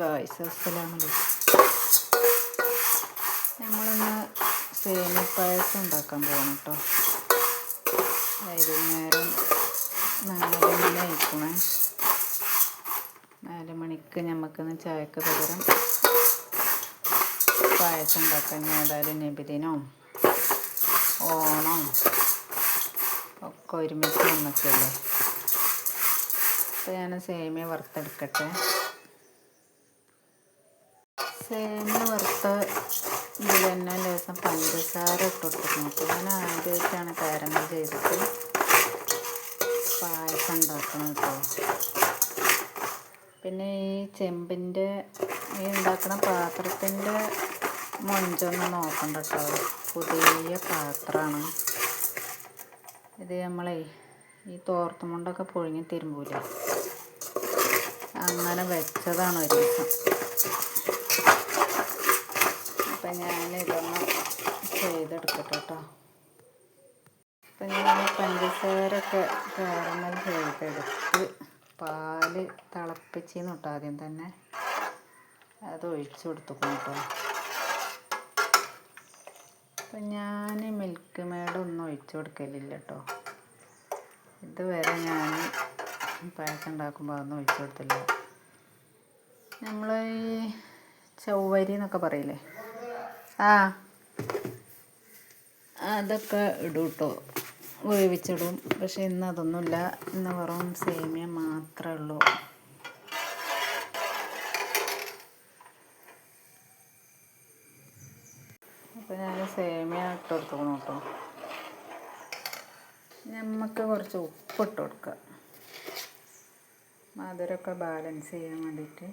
Guys അസ്സലാമലൈക്കും നമ്മളിന്ന് സേമിയ പായസം ഉണ്ടാക്കാൻ പോകണം കേട്ടോ. വൈകുന്നേരം നാല് മണി ആയിക്കണേ. നാല് മണിക്ക് നമുക്കിന്ന് ചായക്ക് പകരം പായസം ഉണ്ടാക്കാൻ ഏതായാലും നബിദിനോ ഓണോ ഒക്കെ ഒരുമിച്ച് വന്നൊക്കെയല്ലേ അപ്പോൾ ഞാൻ സേമിയ വറുത്തെടുക്കട്ടെ. സേമിയ വറുത്ത ഇതിൽ തന്നെ ലേശം പഞ്ചസാര ഇട്ടിട്ട് അപ്പോൾ ഞാൻ ആദ്യമായിട്ടാണ് കാരങ്ങൾ ചെയ്തിട്ട് പായസം ഉണ്ടാക്കുന്നത് കേട്ടോ. പിന്നെ ഈ ചെമ്പിന്റെ ഈ ഉണ്ടാക്കുന്ന പാത്രത്തിന്റെ മൊഞ്ചൊന്ന് നോക്കണ്ട കേട്ടോ. പുതിയ പാത്രമാണ്. ഇത് നമ്മളെ ഈ തോർത്തുമുണ്ടൊക്കെ പൊഴിഞ്ഞ് തിരുമ്പൂല? അങ്ങനെ വെച്ചതാണ് ഒരു ദിവസം. അപ്പം ഞാനിതൊന്ന് ചെയ്തെടുക്കട്ടെ കേട്ടോ അപ്പം ഞാൻ പഞ്ചസാരൊക്കെ കാരമൽ ചെയ്തെടുത്ത് പാൽ തിളപ്പിച്ചിന്ന് കേട്ടോ ആദ്യം തന്നെ. അത് ഒഴിച്ചു കൊടുത്തുക്കണം കേട്ടോ അപ്പം ഞാൻ മിൽക്ക് മേടൊന്നും ഒഴിച്ചു കൊടുക്കലില്ല കേട്ടോ ഇതുവരെ ഞാൻ പായസം ഉണ്ടാക്കുമ്പോൾ അതൊന്നും ഒഴിച്ചു കൊടുത്തില്ല. നമ്മൾ ഈ ചൊവ്വരി എന്നൊക്കെ പറയില്ലേ? ആ. അതൊക്കെ ഇടും കേട്ടോ വേവിച്ചിടും. പക്ഷെ ഇന്ന് അതൊന്നുമില്ല ഇന്ന് വെറും സേമിയ മാത്രമേ ഉള്ളൂ. അപ്പോൾ ഞാൻ സേമിയ ഇട്ട് കൊടുക്കണം കേട്ടോ. നമുക്ക് കുറച്ച് ഉപ്പിട്ട് കൊടുക്കുക. മധുരമൊക്കെ ബാലൻസ് ചെയ്യാൻ വേണ്ടിയിട്ട്.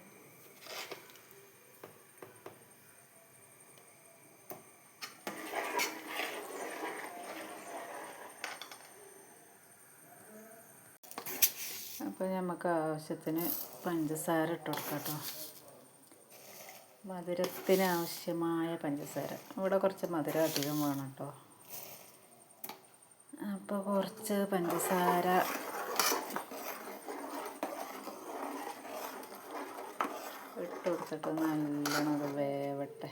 അപ്പോൾ നമുക്ക് ആവശ്യത്തിന് പഞ്ചസാര ഇട്ട് കൊടുക്കാം മധുരത്തിന് ആവശ്യമായ പഞ്ചസാര. ഇവിടെ കുറച്ച് മധുരം അധികം വേണം കേട്ടോ. അപ്പോൾ കുറച്ച് പഞ്ചസാര. ഇട്ട് കൊടുത്തിട്ട് നല്ലോണം അത് വേവട്ടെ.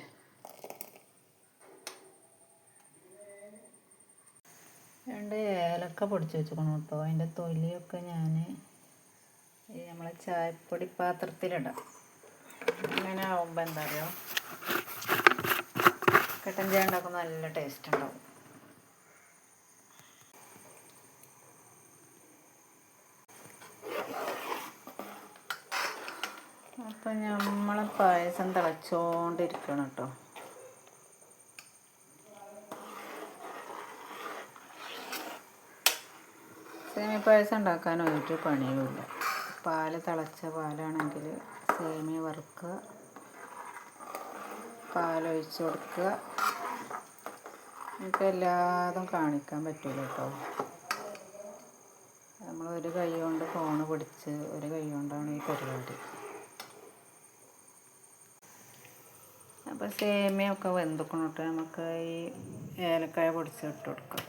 രണ്ട് ഏലക്ക പൊടിച്ച് വെച്ചേക്കണം കേട്ടോ. അതിന്റെ തൊലിയൊക്കെ ഞാൻ ഈ നമ്മളെ ചായപ്പൊടി പാത്രത്തിലിടാം. അങ്ങനെ ആവുമ്പോൾ എന്താ പറയുക കട്ടൻ ചായ ഉണ്ടാക്കുമ്പോൾ നല്ല ടേസ്റ്റ് ഉണ്ടാവും. അപ്പം നമ്മളെ പായസം തിളച്ചോണ്ടിരിക്കണം കേട്ടോ. സേമിയ പായസം ഉണ്ടാക്കാൻ ഒരു പണിയുമില്ല. പാൽ തിളച്ച പാലാണെങ്കിൽ സേമിയ വറുക്കുക. പാലൊഴിച്ച് കൊടുക്കുക. നമുക്ക് എല്ലാതും കാണിക്കാൻ പറ്റില്ല കേട്ടോ. നമ്മൾ ഒരു കൈ കൊണ്ട് ഫോണ് പിടിച്ച് ഒരു കൈ കൊണ്ടാണ് ഈ പരിപാടി. അപ്പോൾ സേമിയൊക്കെ വെന്തുക്കണം കേട്ടോ നമുക്ക് ഈ ഏലക്കായ പൊടിച്ച് ഇട്ട് കൊടുക്കാം.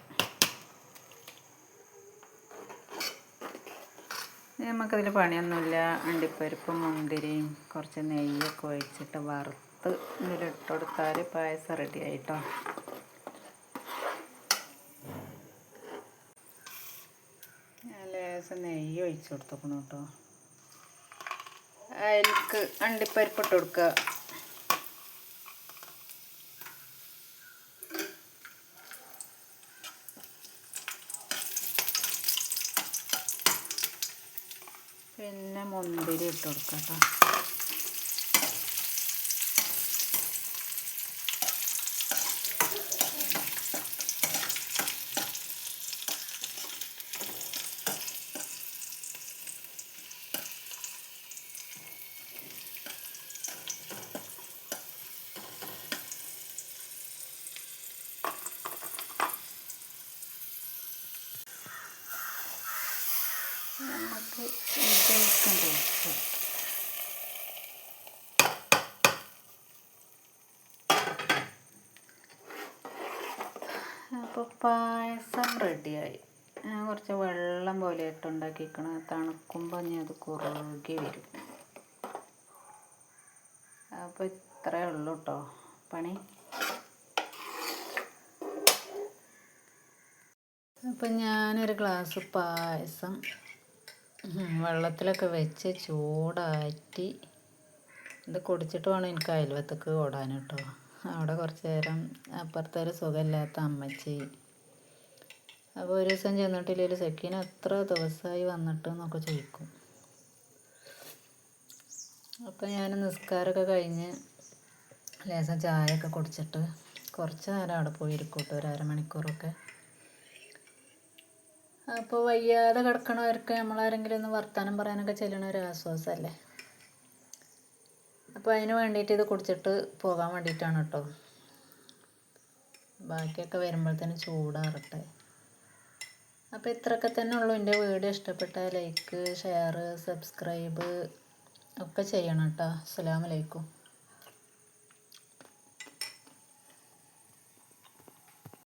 നമുക്കതിൽ പണിയൊന്നുമില്ല. അണ്ടിപ്പരിപ്പും മുന്തിരിയും കുറച്ച് നെയ്യൊക്കെ ഒഴിച്ചിട്ട് വറുത്ത് ഇതിലിട്ട് കൊടുത്താൽ പായസം റെഡി ആയിട്ടോ. ഞാൻ ലേശം നെയ്യ് ഒഴിച്ചു കൊടുത്തേക്കണം കേട്ടോ അതിലേക്ക് അണ്ടിപ്പരിപ്പ് ഇട്ട് കൊടുക്കുക പിന്നെ മുന്തിരി ഇട്ട് കൊടുക്കാം കേട്ടോ. നമുക്ക് ഇതൊക്കെ അപ്പോൾ പായസം റെഡിയായി. കുറച്ച് വെള്ളം പോലെ ഇട്ട് ഉണ്ടാക്കിക്കണം തണുക്കുമ്പോൾ ഞാൻ അത് കുറുകി വരും. അപ്പോൾ ഇത്രയേ ഉള്ളൂ കേട്ടോ പണി. അപ്പം ഞാനൊരു ഗ്ലാസ് പായസം വെള്ളത്തിലൊക്കെ വെച്ച് ചൂടാറ്റി ഇത് കുടിച്ചിട്ട് വേണം എനിക്ക് അയൽവത്തേക്ക് ഓടാൻ കേട്ടോ. അവിടെ കുറച്ച് നേരം അപ്പുറത്തെ ഒരു സുഖമില്ലാത്ത അമ്മച്ചി. അപ്പോൾ ഒരു ദിവസം ചെന്നിട്ടില്ലെങ്കിൽ സെക്കീന് എത്ര ദിവസമായി വന്നിട്ട് എന്നൊക്കെ ചോദിക്കും. അപ്പോൾ ഞാൻ നിസ്കാരമൊക്കെ കഴിഞ്ഞ് ലേശം ചായയൊക്കെ കുടിച്ചിട്ട് കുറച്ച് നേരം അവിടെ പോയിരിക്കും കേട്ടോ ഒരു അരമണിക്കൂറൊക്കെ. അപ്പോൾ വയ്യാതെ കിടക്കണവർക്ക് നമ്മളാരെങ്കിലും ഒന്ന് വർത്തമാനം പറയാനൊക്കെ ചെല്ലണ ഒരു ആശ്വാസമല്ലേ അപ്പോൾ അതിന് വേണ്ടിയിട്ട് ഇത് കുടിച്ചിട്ട് പോകാൻ വേണ്ടിയിട്ടാണ് കേട്ടോ ബാക്കിയൊക്കെ വരുമ്പോഴത്തേന് ചൂടാറട്ടെ. അപ്പോൾ ഇത്രയൊക്കെ തന്നെ ഉള്ളൂ. എന്റെ വീഡിയോ ഇഷ്ടപ്പെട്ട ലൈക്ക് ഷെയർ സബ്സ്ക്രൈബ് ഒക്കെ ചെയ്യണം കേട്ടോ അസ്സലാമലൈക്കും